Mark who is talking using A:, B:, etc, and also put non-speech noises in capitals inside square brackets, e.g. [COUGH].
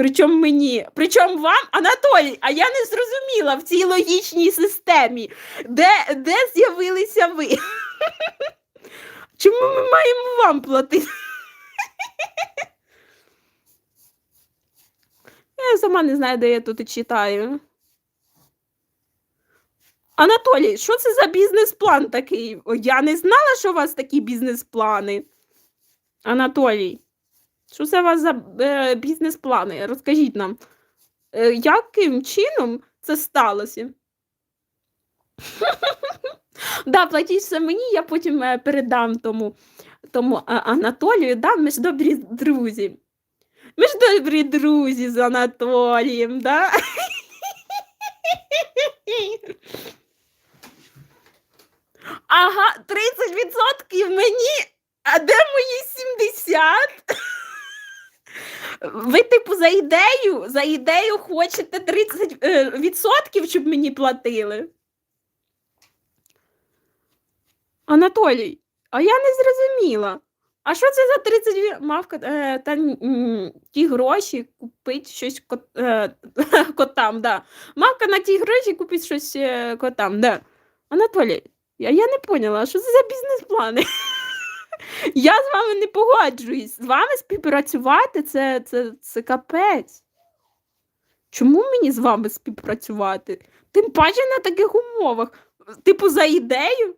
A: Причому мені, причому вам, Анатолій, а я не зрозуміла в цій логічній системі, де, де з'явилися ви? Чому ми маємо вам платити? Я сама не знаю, де я тут читаю. Анатолій, що це за бізнес-план такий? Я не знала, що у вас такі бізнес-плани. Анатолій, що це у вас за е, бізнес-плани? Розкажіть нам, е, яким чином це сталося? [LAUGHS] Да, платіть все мені, я потім е, передам тому, е, Анатолію. Да, ми ж добрі друзі. Ми ж добрі друзі з Анатолієм, да? [LAUGHS] Ага, 30% мені, а де мої 70? [LAUGHS] Ви, типу, за ідею, за ідею хочете 30% е, щоб мені платили? Анатолій, а я не зрозуміла. А що це за 30 мавка е, та ті гроші купить щось кот, е, [LAUGHS] котам, да. Мавка на ті гроші купить щось котам, да. Анатолій, я, я не поняла, що це за бізнес-плани? [LAUGHS] Я з вами не погоджуюсь. З вами співпрацювати це, це, це капець. Чому мені з вами співпрацювати? Тим паче на таких умовах. Типу, за ідею?